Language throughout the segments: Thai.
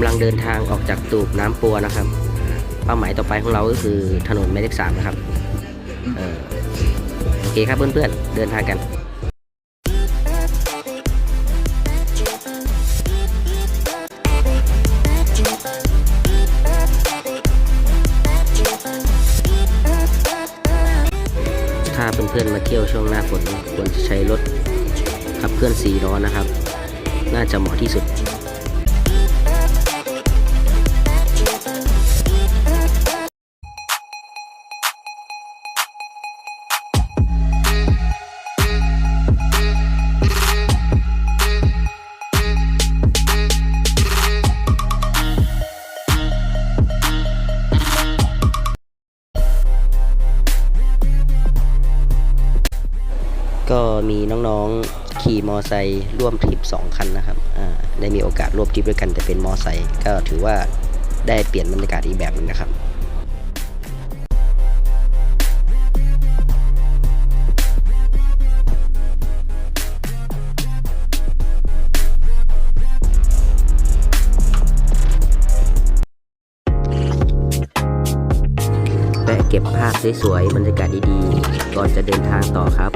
ำลังเดินทางออกจากตูบน้ำปัวนะครับ เป้าหมายต่อไปของเราก็คือถนนหมายเลขสามนะครับออโอเคครับเพื่อนๆเดินทางกันถ้าเพื่อนๆมาเที่ยวช่วงหน้าฝนควรใช้รถขับเคลื่อนสี่ล้อนะครับ น่าจะเหมาะที่สุด มีน้องๆขี่มอไซค์ร่วมทริป 2 คันนะครับอ่าได้มีโอกาสร่วมทริปด้วยกันแต่เป็นมอไซค์ก็ถือว่าได้เปลี่ยนบรรยากาศอีกแบบหนึงนะครับแวะเก็บภาพสวยๆบรรยากาศดีๆ ก่อนจะเดินทางต่อครับ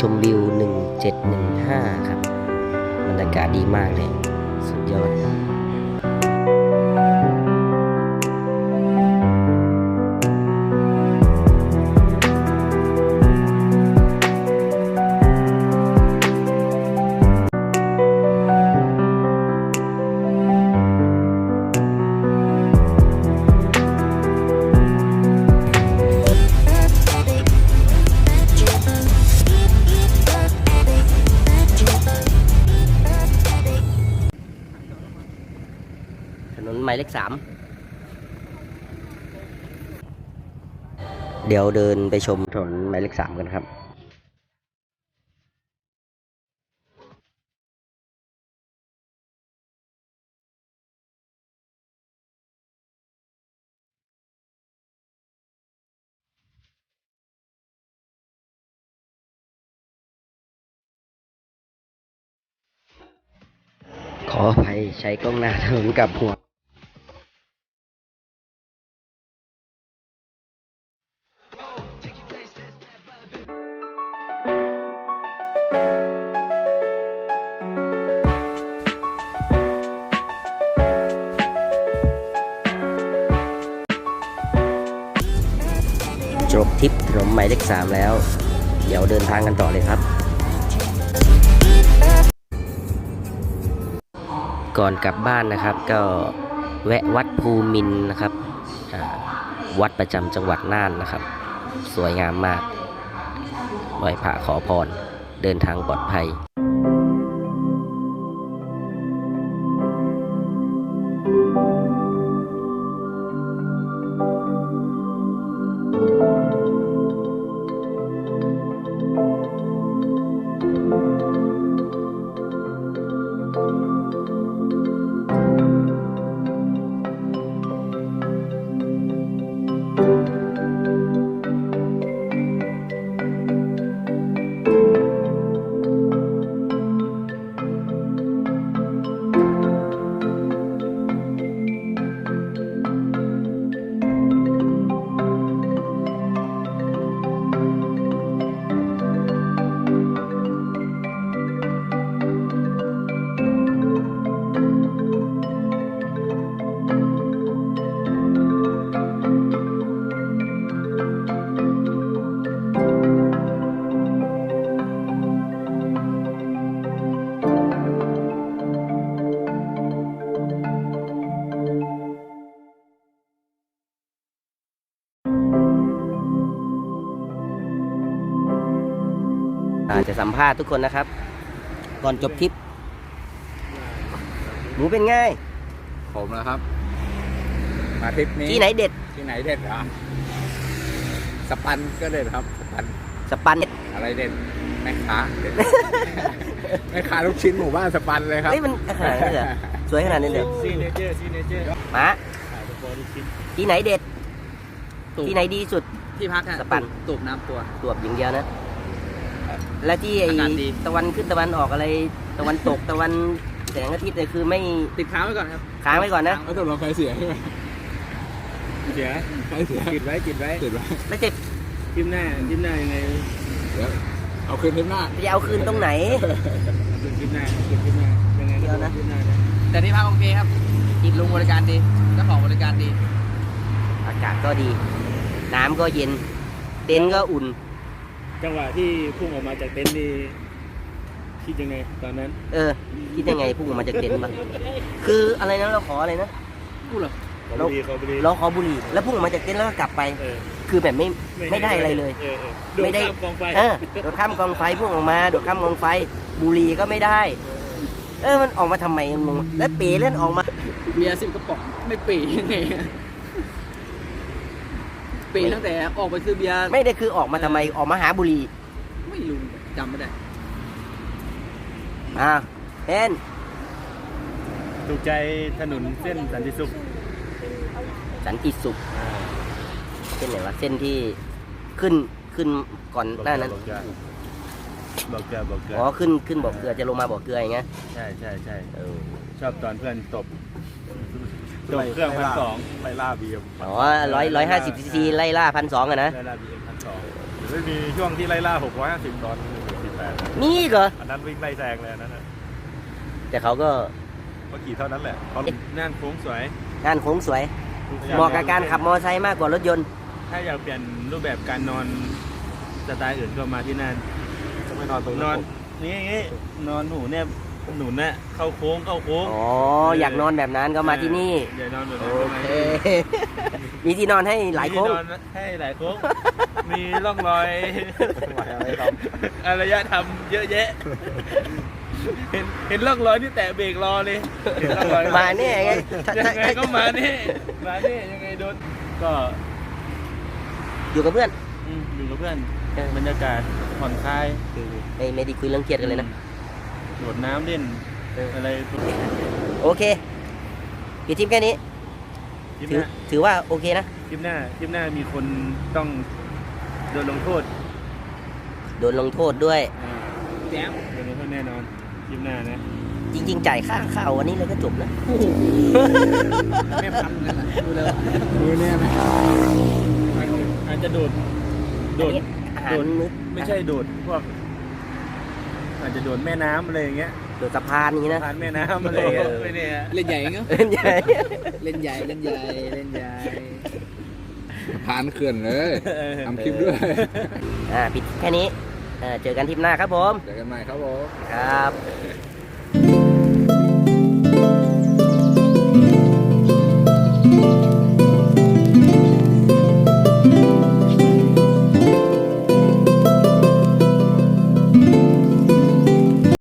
ชมวิว 1715 ครับบรรยากาศดีมากเลย สุดยอด ถนนหมายเลขสามเดี๋ยวเดินไปชมถนนหมายเลขสามกันครับขออภัยใช้กล้องหน้าถนนกับหัว บทริปถนนหมายเลขสามแล้ว เดี๋ยวเดินทางกันต่อเลยครับ ก่อนกลับบ้านนะครับก็แวะวัดภูมินนะครับ วัดประจำจังหวัดน่านนะครับ สวยงามมากไหว้พระขอพร เดินทางปลอดภัย จะสัมภาษณ์ทุกคนนะครับ ก่อนจบทริป หมูเป็นไงผมนะครับ มาทริปนี้ที่ไหนเด็ดที่ไหนเด็ดอะสปันก็เด็ดครับสปันสปันเด็ดอะไรเด็ดแม่ค้าเด็ดแม่ค้าลูกชิ้นหมู่บ้านสปันเลยครับเฮ้ยมันขนาดนี้นเลยเหรอสวยขนาดนี้เลยเหรอซีเนเจอร์ซีเนเจอร์มาขายตัวลูกชิ้นที่ไหนเด็ดตูบที่ไหนดีสุดที่พักอะสปันตูบน้ำตัวตัวบอย่างเดียวนะ และที่ไอ้อากาศดี ตะวันขึ้นตะวันออกอะไร ตะวันตกตะวันแสงอาทิตย์เนี่ยคือไม่ติดค้างไว้ก่อนครับ ค้างไว้ก่อนนะ แล้วตกลงไฟเสียใช่ไหมเสียไฟเสียติดไว้ติดไว้ติดไว้แล้วจะทิมหน้าทิมหน้ายังไงเดี๋ยวเอาคืนทริปหน้าจะเอาคืนตรงไหนติดทิมหน้าติดทิมหน้ายังไงก็เดี๋ยวนะทิมหน้านะ แต่ที่พักโอเคครับติดลุงบริการดีเจ้าของบริการดี อากาศก็ดี น้ำก็เย็น เต็นท์ก็อุ่น จังหวะที่พุ่งออกมาจากเต็นท์นี่คิดยังไงตอนนั้นเออคิดยังไงพุ่งออกมาจากเต็นท์บ้างคืออะไรนะเราขออะไรนะพูดเหรอเราดีเขาดีเราขอบุหรี่แล้วพุ่งออกมาจากเต็นท์แล้วก็กลับไป เออคือแบบไม่ไม่ได้อะไรเลยเออเออไม่ได้โดนข้ามกองไฟเออโดดข้ามกองไฟพุ่งออกมาโดดข้ามกองไฟ บุหรี่ก็ไม่ได้ เออมันออกมาทำไมงงแล้วเป๋เล่นออกมา เบียร์สิบกระป๋องไม่ปียังไงอะ ปีตั้งแต่ออกไปซื้อเบียร์ไม่ได้คือออกมาทำไมออกมาหาบุหรี่ไม่รู้จำไม่ได้อ่าเอ็นถูกใจถนนเส้นสันติสุขสันติสุขเส้นไหนวะเส้นที่ขึ้นขึ้นก่อนหน้านั้นบอกเกลือบอกเกลือบอกเกลืออ๋อขึ้นขึ้นบ่อเกลือจะลงมาบ่อเกลืออย่างเงี้ยใช่ใช่ใช่เออชอบตอนเพื่อนตบ ตบเครื่องพันสองไปล่าบีมอ๋อร้อยร้อยห้าสิบซีซีไล่ล่าพันสองอะนะไล่ล่าบีเอ็มพันสองไม่มีช่วงที่ไล่ล่า650ตอน18นี่เหรออันนั้นวิ่งไล่แซงเลยอันนั้นน่ะแต่เขาก็เมื่อกี้เท่านั้นแหละเขานั่นโค้งสวยงานโค้งสวยเหมาะกับการขับมอเตอร์ไซค์มากกว่ารถยนต์ ถ้าอยากเปลี่ยนรูปแบบการนอนสไตล์อื่นก็มาที่นั่นจะไม่นอนตรงนนั้อนนนี่อย่างงี้นอนหูเนี่ย หนุนน่ะเข้าโค้งเข้าโค้งอ๋ออยากนอนแบบนั้นก็มาที่นี่อย่านอนแบบโอนั้นก็มาเคที่นี่มีที่นอนให้หลายโค้งมีที่นอนให้หลายโค้งมีร่องรอยไหวอะไรทอารยธรรมเยอะแยะ เห็นเห็นร่องรอยที่แตะเบรกรอเลยเห็นร่องรอยมาแน่ไงถ้ายังถ้าไงก็มานี่มานี่ยังไงโดน ก็อยู่กับเพื่อน อืมอยู่กับเพื่อนเออบรรยากาศผ่อนคลาย ไม่ไม่ได้คุยเรื่องเครียดกันเลยนะ โดดน้ำเล่นอะไรโอเคปิดทริปแค่นี้คลิปถืหอน้าถือว่าโอเคนะคลิปหน้าคลิปหน้ามีคนต้องโดนลงโทษโดนลงโทษด้วย อ่าแจ๊บโดนลงโทษแน่นอนคลิปหน้านะจริง ๆ จ่ายค่าข้าววันนี้เลยก็จบแล้วไม่พันกันละดูแล้วำมือเนี่ยไหมอาจจะโดด โดด อาหารมื้อไม่ใช่โดดพวก อาจจะโดดแม่น้ำอะไรอย่างเงี้ยโดดสะพานนี้นะ ผ่านแม่น้ำอะไรอย่างเงี้ยไม่เนี่ยเล่นใหญ่เงี้ยเล่นใหญ่เล่นใหญ่เล่นใหญ่เล่นใหญ่ผ่านเขื่อนเลยทำคลิปด้วย อ่าปิดแค่นี้เอ่อเจอกันทริปหน้าครับผม เจอกันใหม่ครับผม ครับ